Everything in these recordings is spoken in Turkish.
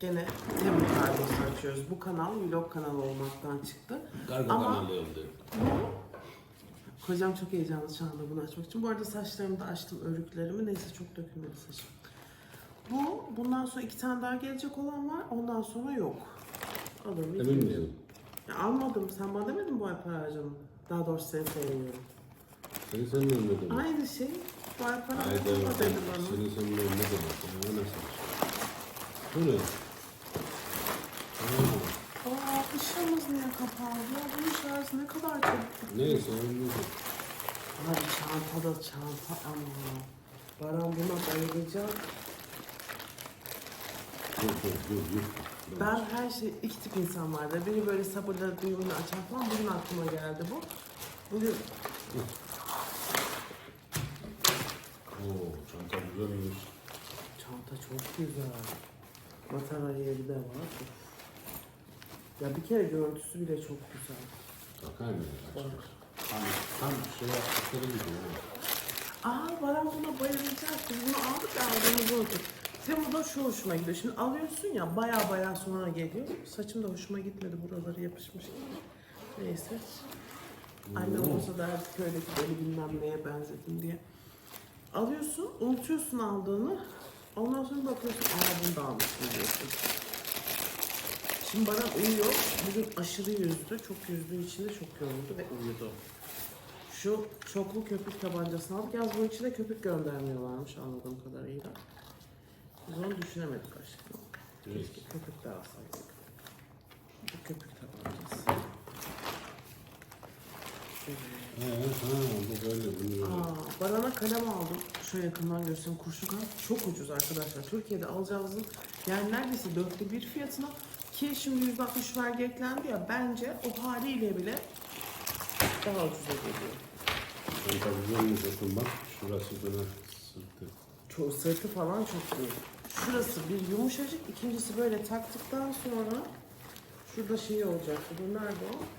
gene Temmuz kargosu açıyoruz. Bu kanal vlog kanalı olmaktan çıktı. Kargo Ama- kanalı oldu. Kocam çok heyecanlı şu anda bunu açmak için. Bu arada saçlarımı da açtım örgülerimi. Neyse çok dökülmedi saçım. Bu, bundan sonra iki tane daha gelecek olan var. Ondan sonra yok. Alırım. Emin misin? Ya almadım. Sen bana demedin mi bu ay para harcadım? Daha doğrusu seni sevmiyorum. Seni sen mi önledin? Aynı şey. Bu ay para harcadım bakalım. dedi bana. Seni sen mi önledin? O nasıl? Bu ne? Ha, Aa, ışığımız niye kapalı? Ya bunun şarjı ne kadar çabuk. Neyse önledin. Abi çanta da çanta ama. Baran buna bayılacak. Dur dur dur dur. Ben her şey iki tip insan vardı. Biri böyle sabırla düğümünü açar falan. Bugün aklıma geldi bu. Bugün Oo çanta güzelmiş. çanta çok güzel. Matara yeri de var. Ya bir kere görüntüsü bile çok güzel. Bakar mısın? Tam, tam şey yaptıkları gibi. Aa Baran buna bayılacak. Biz bunu aldık ya aldığımızı unuttuk. Temmuz'da şu hoşuma gidiyor. Şimdi alıyorsun ya baya baya sonra geliyor. Saçım da hoşuma gitmedi. Buraları yapışmış. Neyse. Annem olsa derdi köydeki beni bilmem neye benzedim diye. Alıyorsun, unutuyorsun aldığını. Ondan sonra bakıyorsun, aa bunu da almışım diyorsun. Şimdi bana uyuyor. Bugün aşırı yüzdü. Çok yüzdüğü için de çok yoruldu ve uyudu. Şu çoklu köpük tabancasını aldık. Yalnız bunun içine köpük göndermiyorlarmış anladığım kadarıyla. Biz onu düşünemedik aşkım. Keşke köpük de alsaydık. Bu köpük tabancası. He ha bu böyle bunu böyle. Aa, Baran'a kalem aldım. Şöyle yakından göstereyim. Kurşun kalem. Çok ucuz arkadaşlar. Türkiye'de alacağınızın yani neredeyse dörtte bir fiyatına ki şimdi 160 vergi eklendi ya bence o haliyle bile daha ucuza geliyor. Çanta güzelmiş bakın bak. Şurası böyle sırtı. Çoğu sırtı falan çok iyi. Şurası bir yumuşacık. ikincisi böyle taktıktan sonra şurada şey olacak. Bu nerede o?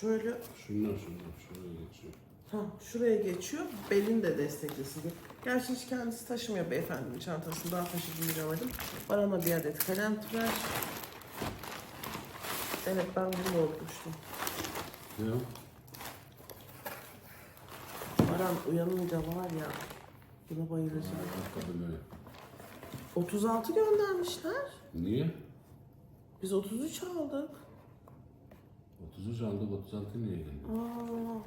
Şöyle Şunlar şunlar şuraya geçiyor. Ha, şuraya geçiyor. Belin de desteklesin diye. Gerçi hiç kendisi taşımıyor beyefendinin çantasını. Daha taşıdığını görmedim. Bana bir adet kalem ver. Evet ben bunu unutmuştum. Ne? Baran uyanınca var ya buna bayılacağım. Hakikaten öyle. 36 göndermişler. Niye? Biz 33 aldık. 33 aldık 36 niye geldi? Aa.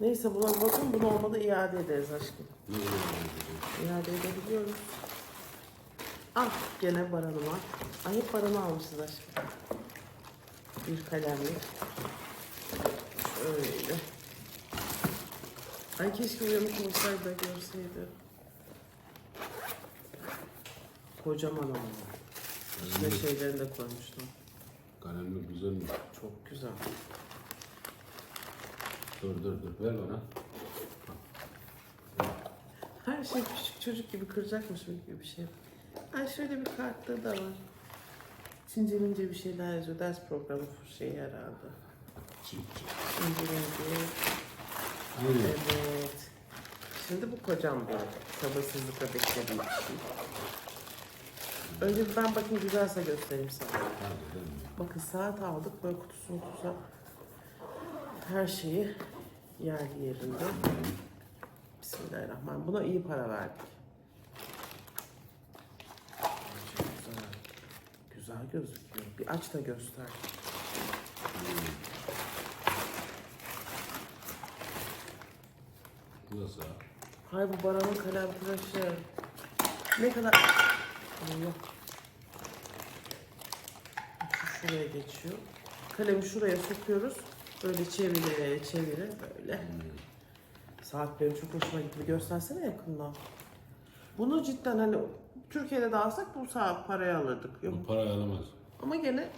Neyse buna bakın. Bunu olmadı iade ederiz aşkım. Ne geldi? İade edebiliyoruz. Ah gene baranıma. Ay hep baranı almışız aşkım. Bir kalemlik. Şöyle. Ay keşke uyanık olsaydı da görseydi. Kocaman ama. İçine şeylerini de koymuştum. Kalemlik güzelmiş. Çok güzel. Dur dur dur ver bana. Her şey küçük çocuk gibi kıracakmış gibi bir şey. Ay şöyle bir kartlığı da var. Çince mince bir şeyler yazıyor. Ders programı şeyi herhalde. Çık çık. Çince mince. Aynen. Evet. Şimdi bu kocam bu. Sabırsızlıkla beklediğim bir şey. Önce bir ben bakayım güzelse göstereyim sana. Bakın saat aldık. Böyle kutusu kutusu. Her şeyi yerli yerinde. Bismillahirrahmanirrahim. Buna iyi para verdik. Güzel. Güzel gözüküyor. Bir aç da göster. Bu da sağ. Hay bu Baran'ın kalem tıraşı. Ne kadar... Allah. Şu şuraya geçiyor. Kalemi şuraya sokuyoruz. Böyle çevire çevire böyle. Saat benim çok hoşuma gitti. Bir göstersene yakından. Bunu cidden hani Türkiye'de de alsak bu saat paraya alırdık. Yok. Bu parayı alamaz. Ama gene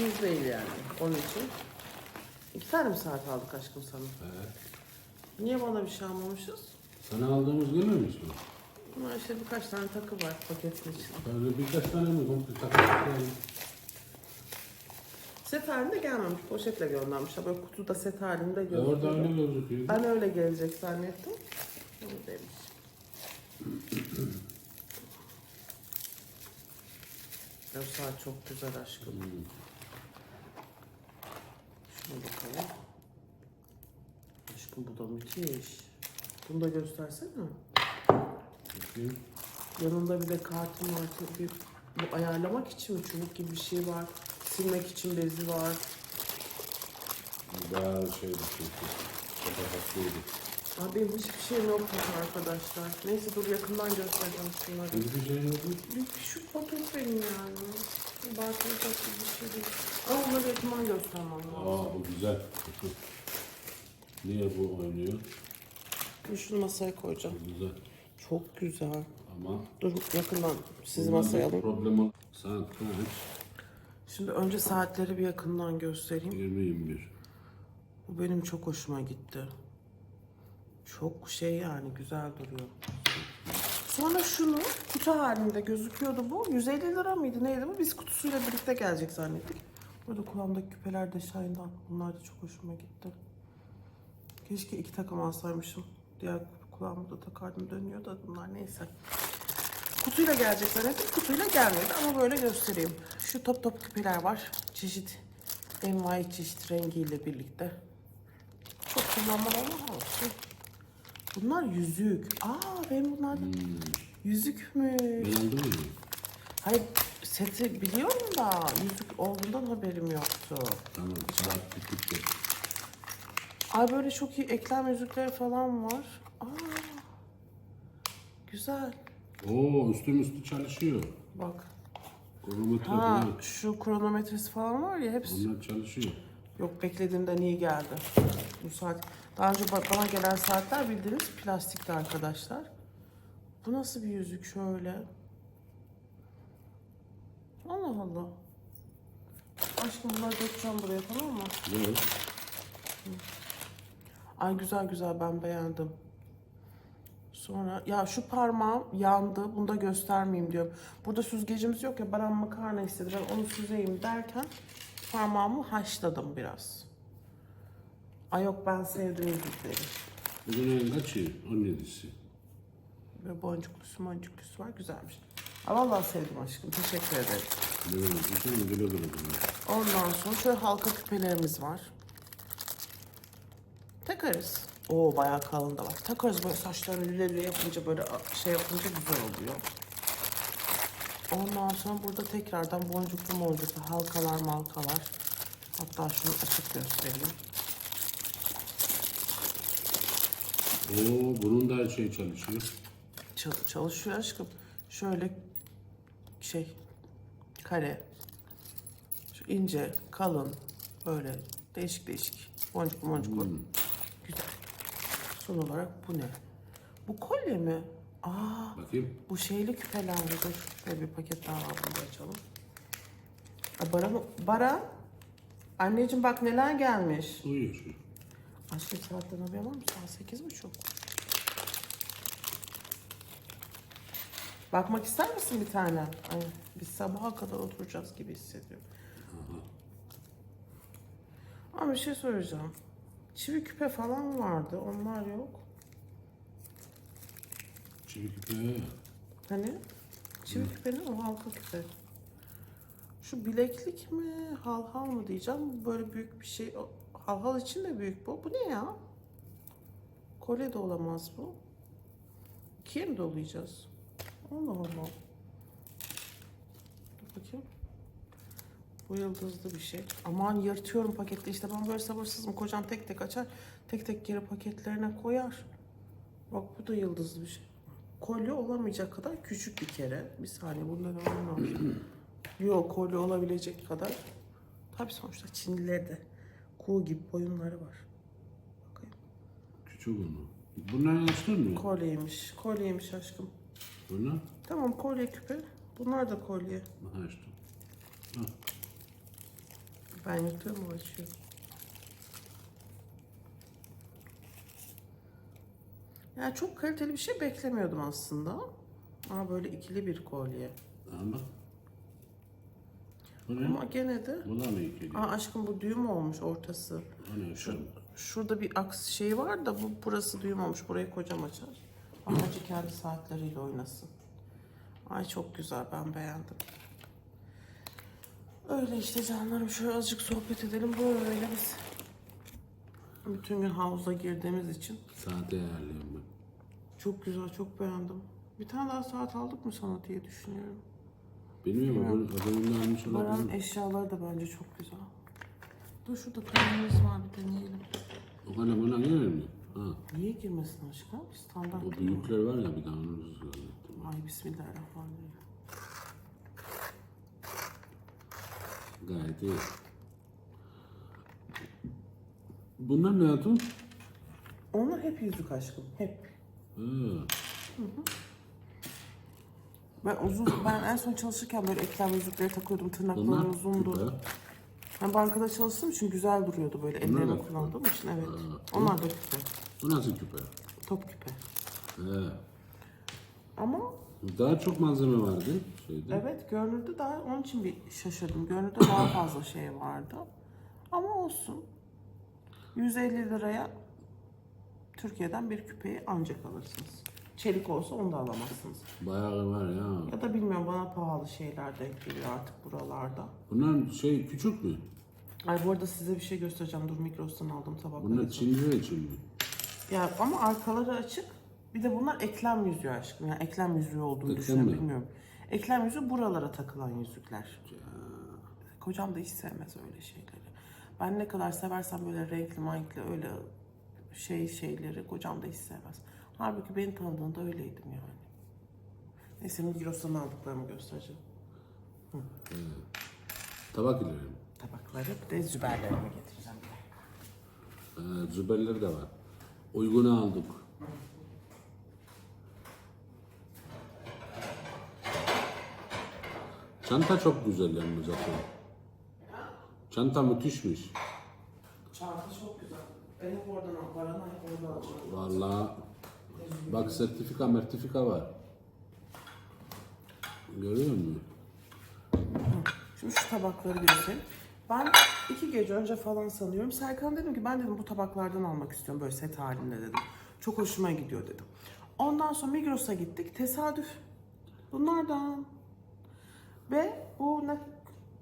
yüz değil yani onun için. İki tane mi saat aldık aşkım sana? Evet. Niye bana bir şey almamışız? Sana aldığımız gelmemiş mi? Bunlar işte birkaç tane takı var paketin içinde. Böyle birkaç tane mi komple takmışlar? Set halinde gelmemiş. Poşetle göndermişler. Böyle kutuda set halinde E orada gözüküyor. öyle gözüküyor. Ben öyle gelecek zannettim. Öyle demiş. O saat çok güzel aşkım. Hmm. Şuna bakalım. Aşkım bu da müthiş. Bunu da göstersene. Bakayım. Yanında bir de kartın var. Bir, bu ayarlamak için mi çubuk gibi bir şey var. Silmek için bezi var. Bayağı şeydi çünkü. Kapatlıydı. Abi benim hiçbir şeyim yok arkadaşlar. Neyse dur yakından göstereceğim şunları. Hiçbir şey yok? Bir- Şu paket benim yani. Bakılacak bir şey değil. Ama onları yakından göstermem lazım. Aa bu güzel. Niye bu oynuyor? Dur Şunu masaya koyacağım. Bu güzel. Çok güzel. Ama Dur yakından bundan masaya bir alayım. Problem. Saat kaç? Şimdi önce saatleri bir yakından göstereyim. 20-21. Bu benim çok hoşuma gitti. Çok şey yani güzel duruyor. Sonra şunu kutu halinde gözüküyordu bu. 150 lira mıydı neydi bu? Biz kutusuyla birlikte gelecek zannettik. Burada kulağımdaki küpeler de Shine'dan. Bunlar da çok hoşuma gitti. Keşke iki takım alsaymışım. Diğer kulağımı da takardım dönüyor da bunlar neyse. Kutuyla gelecek zannettik. Kutuyla gelmedi ama böyle göstereyim. Şu top top küpeler var. Çeşit envai çeşit rengiyle birlikte. Çok kullanmam ama olsun. Bunlar yüzük. Aa ben bunlar yüzük mü? Beğendin mi? Hayır seti biliyorum da yüzük olduğundan haberim yoktu. Tamam saat bittikçe. Ay böyle çok iyi eklem yüzükleri falan var. Aa güzel. Oo üstüm üstü çalışıyor. Bak. Kronometre Ha şu kronometresi falan var ya hepsi. Onlar çalışıyor. Yok beklediğimden iyi geldi. Bu saat. Daha önce ba- bana gelen saatler bildiğiniz plastikti arkadaşlar. Bu nasıl bir yüzük şöyle? Allah Allah. Aşkım bunları dökeceğim buraya tamam mı? Evet. Ay güzel güzel ben beğendim. Sonra ya şu parmağım yandı. Bunu da göstermeyeyim diyorum. Burada süzgecimiz yok ya. Baran makarna istedi. Ben onu süzeyim derken parmağımı haşladım biraz. Ay yok ben sevdim yüzükleri. Bugün ayın kaçı? 17'si. Ve boncuklusu boncuklusu var. Güzelmiş. Ay vallahi sevdim aşkım. Teşekkür ederim. Ne demek? Bütün güle güle bunlar. Ondan sonra şöyle halka küpelerimiz var. Takarız. Oo bayağı kalın da var. Takarız böyle saçlarını lüle lüle yapınca böyle şey yapınca güzel oluyor. Ondan sonra burada tekrardan boncuklu boncuklu halkalar malkalar. Hatta şunu açık göstereyim. Oo bunun da her şey çalışıyor. Çal- çalışıyor aşkım. Şöyle şey kare. Şu ince, kalın böyle değişik değişik boncuklu boncuklu. Güzel. Son olarak bu ne? Bu kolye mi? Aa, Bakayım. bu şeyli küpeler mi? Dur şöyle bir paket daha bunu da açalım. Aa, Baran, Baran. Anneciğim bak neler gelmiş. Uyuyor şu. Aşkım saatten haberin var mı? Saat sekiz buçuk. Bakmak ister misin bir tane? Ay, biz sabaha kadar oturacağız gibi hissediyorum. Ama bir şey söyleyeceğim. Çivi küpe falan vardı. Onlar yok. Çivi küpe. Hani? Çivi küpenin o halka küpe. Şu bileklik mi? Halhal mı diyeceğim. Böyle büyük bir şey. Halhal için de büyük bu. Bu ne ya? Kolye de olamaz bu. İkiye mi dolayacağız? Allah Allah. Dur bakayım. Bu yıldızlı bir şey. Aman yırtıyorum pakette. İşte ben böyle sabırsızım. Kocam tek tek açar. Tek tek geri paketlerine koyar. Bak bu da yıldızlı bir şey. Kolye olamayacak kadar küçük bir kere. Bir saniye bundan önemli Yok kolye olabilecek kadar. Tabii sonuçta Çinliler de kuğu gibi boyunları var. Bakayım. Küçük onu. Bunlar açtın mı? Kolyeymiş. Kolyeymiş aşkım. Bunlar? Tamam kolye küpe. Bunlar da kolye. Aha açtım. Ben yutuyorum o açıyor. Yani çok kaliteli bir şey beklemiyordum aslında. Ama böyle ikili bir kolye. Ama. Bu ne? Ama gene de... Bu da mı ikili? Aa aşkım bu düğüm olmuş ortası. O ne? Şu. Şurada bir aks şey var da bu burası düğüm olmuş. Burayı kocam açar. Amacı kendi saatleriyle oynasın. Ay çok güzel ben beğendim. Öyle işte canlarım şöyle azıcık sohbet edelim böyle biz. Bütün gün havuza girdiğimiz için. Saate ayarlıyorum ben. Çok güzel, çok beğendim. Bir tane daha saat aldık mı sana diye düşünüyorum. Bilmiyorum adamın adamın almış Baran olabilir. eşyaları da bence çok güzel. Dur şurada kalemimiz var bir deneyelim. O kalem bana gelir mi? Ha. Niye girmesin aşkım? Standart O değil mi? büyükler var ya bir daha onu zannettim. Ay bismillahirrahmanirrahim. Gayet iyi. Bunlar ne Hatun? Onlar hep yüzük aşkım, hep. Ha. Ben uzun, ben en son çalışırken böyle eklem yüzükleri takıyordum, tırnakları Bunlar uzundu. küpe. Ben bankada çalıştığım için güzel duruyordu böyle Bunlar ellerimi kullandığım için evet. Ha. Onlar da küpe, Bu nasıl küpe? top küpe. He. Ama Daha çok malzeme vardı şeyde. evet görünürde daha onun için bir şaşırdım. Görünürde daha fazla şey vardı. Ama olsun. 150 liraya Türkiye'den bir küpeyi ancak alırsınız. Çelik olsa onu da alamazsınız. Bayağı var ya. Ya da bilmiyorum bana pahalı şeyler denk geliyor artık buralarda. Bunlar şey küçük mü? Ay bu arada size bir şey göstereceğim. Dur Migros'tan aldım tabakları. Bunlar Çinli için mi? Ya ama arkaları açık. Bir de bunlar eklem yüzüğü aşkım. Yani eklem yüzüğü olduğunu Eklem düşünüyorum mi? bilmiyorum. Eklem yüzüğü buralara takılan yüzükler. Kocam da hiç sevmez öyle şeyleri. Ben ne kadar seversem böyle renkli renkli öyle şey şeyleri kocam da hiç sevmez. Halbuki beni tanıdığında öyleydim yani. Neyse Migros'tan aldıklarımı göstereceğim. Tabak ilerim. Tabakları bir de züberlerimi getireceğim. Ee, züberler de var. Uygunu aldık. Çanta çok güzel yalnız zaten. Çanta müthişmiş. Çanta çok güzel. Ben hep oradan al. Baran'a hep oradan alacağım. Vallahi bak sertifika mertifika var. Görüyor musun? Şimdi şu tabakları göstereyim. Ben iki gece önce falan sanıyorum. Serkan dedim ki ben dedim bu tabaklardan almak istiyorum böyle set halinde dedim. Çok hoşuma gidiyor dedim. Ondan sonra Migros'a gittik. Tesadüf. Bunlardan. Ve bu ne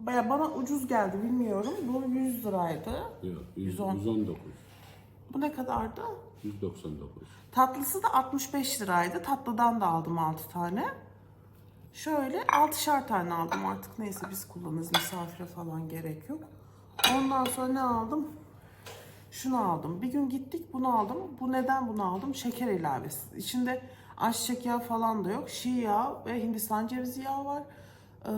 baya bana ucuz geldi bilmiyorum. Bu 100 liraydı. Yok, 100, 110. 119. Bu ne kadardı? 199. Tatlısı da 65 liraydı. Tatlıdan da aldım 6 tane. Şöyle 6'şar tane aldım artık. Neyse biz kullanırız. Misafire falan gerek yok. Ondan sonra ne aldım? Şunu aldım. Bir gün gittik bunu aldım. Bu neden bunu aldım? Şeker ilavesi. İçinde ayçiçek yağı falan da yok. Şii yağı ve Hindistan cevizi yağı var. Ee,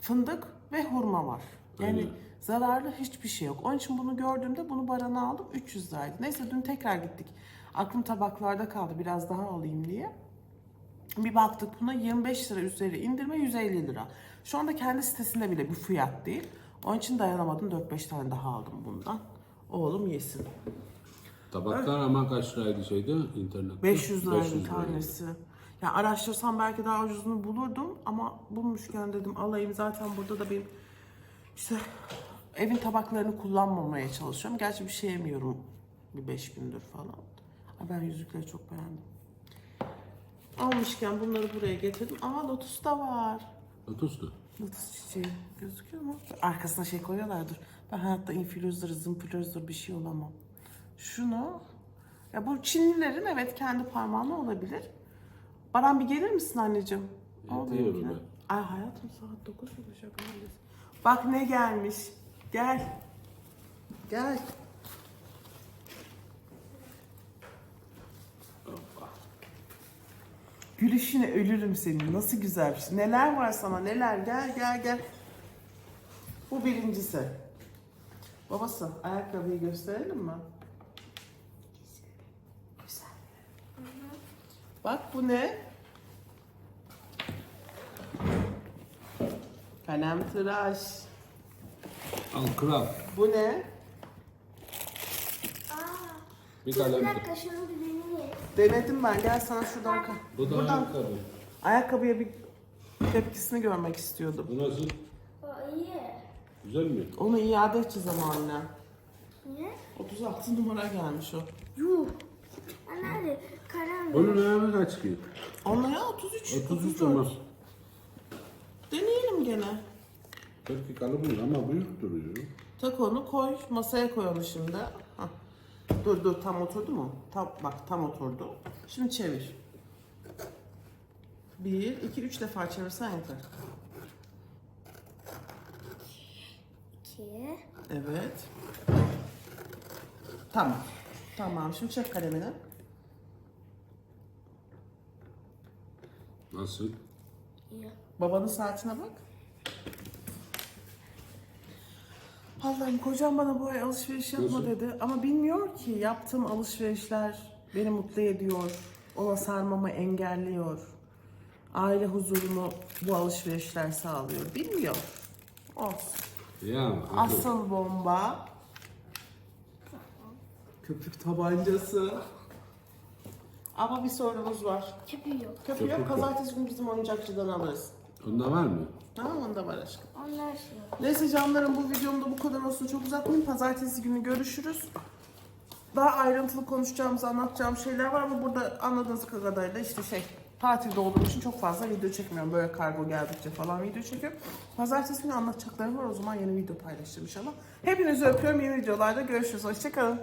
fındık ve hurma var. Yani Aynen. zararlı hiçbir şey yok. Onun için bunu gördüğümde bunu barana aldım. 300 liraydı. Neyse dün tekrar gittik. Aklım tabaklarda kaldı biraz daha alayım diye. Bir baktık buna 25 lira üzeri indirme 150 lira. Şu anda kendi sitesinde bile bir fiyat değil. Onun için dayanamadım 4-5 tane daha aldım bundan. Oğlum yesin. Tabaklar ama kaç liraydı şeyde internette? 500 liraydı 500 liraydı. Ya araştırsam belki daha ucuzunu bulurdum ama bulmuşken dedim alayım. Zaten burada da benim işte evin tabaklarını kullanmamaya çalışıyorum. Gerçi bir şey yemiyorum bir 5 gündür falan. Ben yüzükleri çok beğendim. Almışken bunları buraya getirdim. Aa lotus da var. Lotus ne? Lotus çiçeği gözüküyor mu? Arkasına şey koyuyorlardır. Ben hayatta influencer, zımpluencer bir şey olamam. Şunu, ya bu Çinlilerin evet kendi parmağına olabilir. Baran bir gelir misin anneciğim? Evet, Oldu iyi mu olur yine? be. Ay hayatım saat 9 olacak neredeyse. Bak ne gelmiş. Gel. Gel. Gülüşüne ölürüm senin. Nasıl güzel bir şey. Neler var sana neler. Gel gel gel. Bu birincisi. Babası ayakkabıyı gösterelim mi? Bak bu ne? Kalem tıraş. Al kral. Bu ne? Aa, Bir dur bir kalem. dakika şunu bir deneyeyim. Denedim ben. Gel sana şuradan. Bu da Buradan ayakkabı. ayakkabıya bir tepkisini görmek istiyordum. Bu nasıl? Aa, iyi. Güzel mi? Onu iade edeceğiz ama anne. Niye? 36 numara gelmiş o. Yuh. Ha, nerede? Karan Bunun ayağına kaç ki? Onunla ya 33. 33 34. olmaz. Deneyelim gene. Belki kalıbı ama büyük duruyor. Tak onu koy, masaya koy onu şimdi. Hah. Dur dur tam oturdu mu? Tam, bak tam oturdu. Şimdi çevir. Bir, iki, üç defa çevirsen yeter. İki. Evet. Tamam. Tamam şimdi çek kalemini. Nasıl? İyi. Babanın saatine bak. Allah'ım kocam bana bu ay alışveriş yapma Nasıl? dedi. Ama bilmiyor ki yaptığım alışverişler beni mutlu ediyor. Ona sarmamı engelliyor. Aile huzurunu bu alışverişler sağlıyor. Bilmiyor. Olsun. Ya. Asıl bomba köpük tabancası. Ama bir sorunumuz var. Köpüğü yok. Köpüğü Köpük yok. Pazartesi günü bizim oyuncakçıdan alırız. Onda var mı? Tamam onda var aşkım. Onlar şey. Neyse canlarım bu videomda bu kadar olsun. Çok uzatmayayım. Pazartesi günü görüşürüz. Daha ayrıntılı konuşacağımız, anlatacağım şeyler var ama burada anladığınız kadarıyla işte şey tatilde olduğum için çok fazla video çekmiyorum. Böyle kargo geldikçe falan video çekiyorum. Pazartesi günü anlatacaklarım var. O zaman yeni video paylaşacağım inşallah. Hepinizi öpüyorum. Yeni videolarda görüşürüz. Hoşçakalın.